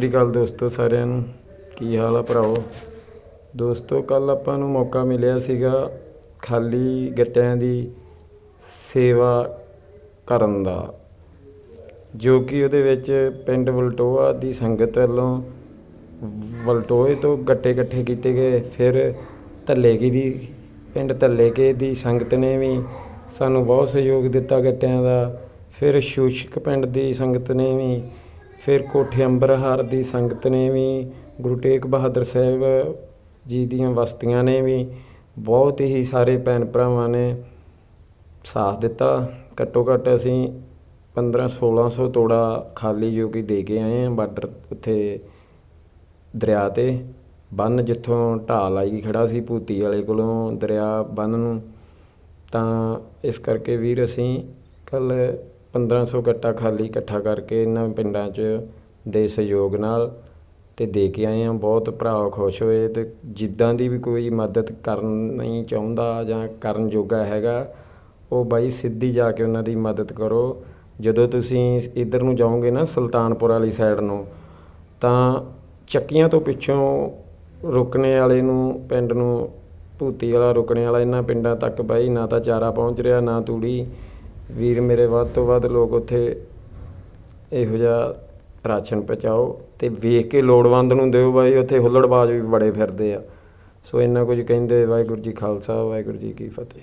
ਸਤਿ ਸ਼੍ਰੀ ਅਕਾਲ ਦੋਸਤੋ ਸਾਰਿਆਂ ਨੂੰ। ਕੀ ਹਾਲ ਆ ਭਰਾਓ ਦੋਸਤੋ ਕੱਲ ਆਪਾਂ ਨੂੰ ਮੌਕਾ ਮਿਲਿਆ ਸੀਗਾ ਖਾਲੀ ਗੱਟਿਆਂ ਦੀ ਸੇਵਾ ਕਰਨ ਦਾ, ਜੋ ਕਿ ਉਹਦੇ ਵਿੱਚ ਪਿੰਡ ਵਲਟੋਆ ਦੀ ਸੰਗਤ ਵੱਲੋਂ ਵਲਟੋਏ ਤੋਂ ਗੱਟੇ ਇਕੱਠੇ ਕੀਤੇ ਗਏ। ਫਿਰ ਧੱਲੇਗੀ ਦੀ, ਪਿੰਡ ਧੱਲੇਕੇ ਦੀ ਸੰਗਤ ਨੇ ਵੀ ਸਾਨੂੰ ਬਹੁਤ ਸਹਿਯੋਗ ਦਿੱਤਾ ਗੱਟਿਆਂ ਦਾ। ਫਿਰ ਸ਼ੂਸ਼ਕ ਪਿੰਡ ਦੀ ਸੰਗਤ ਨੇ ਵੀ ਫਿਰ ਕੋਠੇ ਅੰਬਰਹਾਰ ਦੀ ਸੰਗਤ ਨੇ ਵੀ, ਗੁਰੂ ਤੇਗ ਬਹਾਦਰ ਸਾਹਿਬ ਜੀ ਦੀਆਂ ਵਸਤੀਆਂ ਨੇ ਵੀ, ਬਹੁਤ ਹੀ ਸਾਰੇ ਭੈਣ ਭਰਾਵਾਂ ਨੇ ਸਾਥ ਦਿੱਤਾ। ਘੱਟੋ ਘੱਟ ਅਸੀਂ 15 1600 ਤੋੜਾ ਖਾਲੀ ਜੋ ਕਿ ਦੇ ਕੇ ਆਏ ਹਾਂ ਬਾਰਡਰ ਉੱਥੇ ਦਰਿਆ ਤੇ। ਬੰਨ ਜਿੱਥੋਂ ਢਾਲ ਆਈ ਖੜਾ ਸੀ ਭੂਤੀ ਵਾਲੇ ਕੋਲੋਂ ਦਰਿਆ ਬੰਨ ਨੂੰ। ਤਾਂ ਇਸ ਕਰਕੇ ਵੀਰ ਅਸੀਂ ਕੱਲ 1500 ਕੱਟਾ ਖਾਲੀ ਇਕੱਠਾ ਕਰਕੇ ਇਹਨਾਂ ਪਿੰਡਾਂ 'ਚ ਦੇ ਸਹਿਯੋਗ ਨਾਲ ਤੇ ਦੇ ਕੇ ਆਏ ਹਾਂ। ਬਹੁਤ ਭਰਾ ਖੁਸ਼ ਹੋਏ ਤੇ ਜਿੱਦਾਂ ਦੀ ਵੀ ਕੋਈ ਮਦਦ ਕਰਨ ਨਹੀਂ ਚਾਹੁੰਦਾ ਜਾਂ ਕਰਨ ਜੋਗਾ ਹੈਗਾ, ਉਹ ਬਾਈ ਸਿੱਧੀ ਜਾ ਕੇ ਉਹਨਾਂ ਦੀ ਮਦਦ ਕਰੋ। ਜਦੋਂ ਤੁਸੀਂ ਇੱਧਰ ਨੂੰ ਜਾਓਗੇ ਨਾ ਸੁਲਤਾਨਪੁਰ ਵਾਲੀ ਸਾਈਡ ਨੂੰ, ਤਾਂ ਚੱਕੀਆਂ ਤੋਂ ਪਿੱਛੋਂ ਰੁਕਣੇ ਵਾਲੇ ਨੂੰ, ਪਿੰਡ ਨੂੰ ਭੂਤੀ ਵਾਲਾ ਰੁਕਣੇ ਵਾਲਾ ਇਹਨਾਂ ਪਿੰਡਾਂ ਤੱਕ ਬਾਈ, ਨਾ ਤਾਂ ਚਾਰਾ ਪਹੁੰਚ ਰਿਹਾ, ਨਾ ਤੂੜੀ। ਵੀਰ ਮੇਰੇ ਵੱਧ ਤੋਂ ਵੱਧ ਲੋਕ ਉੱਥੇ ਇਹੋ ਜਿਹਾ ਰਾਸ਼ਨ ਪਹੁੰਚਾਓ ਤੇ ਵੇਖ ਕੇ ਲੋੜਵੰਦ ਨੂੰ ਦਿਓ ਬਾਈ, ਉੱਥੇ ਹੁੱਲੜਬਾਜ਼ ਵੀ ਬੜੇ ਫਿਰਦੇ ਆ। ਸੋ ਇੰਨਾ ਕੁਝ ਕਹਿੰਦੇ ਵਾਹਿਗੁਰੂ ਜੀ ਖਾਲਸਾ, ਵਾਹਿਗੁਰੂ ਜੀ ਕੀ ਫਤਿਹ।